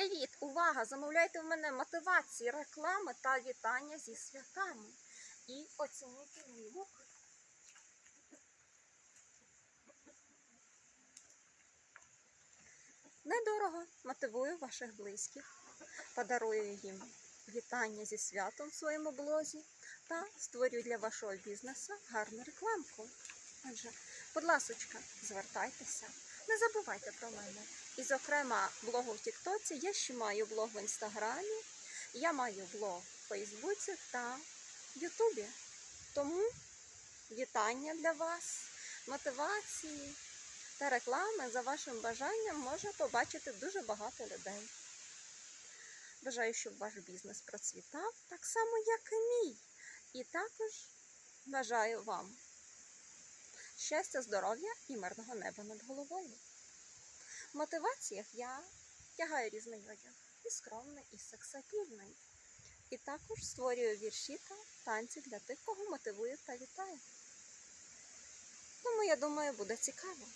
Привіт! Увага! Замовляйте в мене мотивації, реклами та вітання зі святами. І оцінюйте мій лук. Недорого мотивую ваших близьких, подарую їм вітання зі святом в своєму блозі та створюю для вашого бізнесу гарну рекламку. Отже, будь ласочка, звертайтеся, не забувайте про мене. І, зокрема, блогу в Тіктоці я ще маю блог в Інстаграмі, я маю блог в Фейсбуці та Ютубі. Тому вітання для вас, мотивації та реклами за вашим бажанням може побачити дуже багато людей. Бажаю, щоб ваш бізнес процвітав так само, як і мій. І також бажаю вам щастя, здоров'я і мирного неба над головою. В мотиваціях я тягаю різний одяг і скромний, і сексапільний. І також створюю вірші та танці для тих, кого мотивую та вітаю. Тому я думаю, буде цікаво.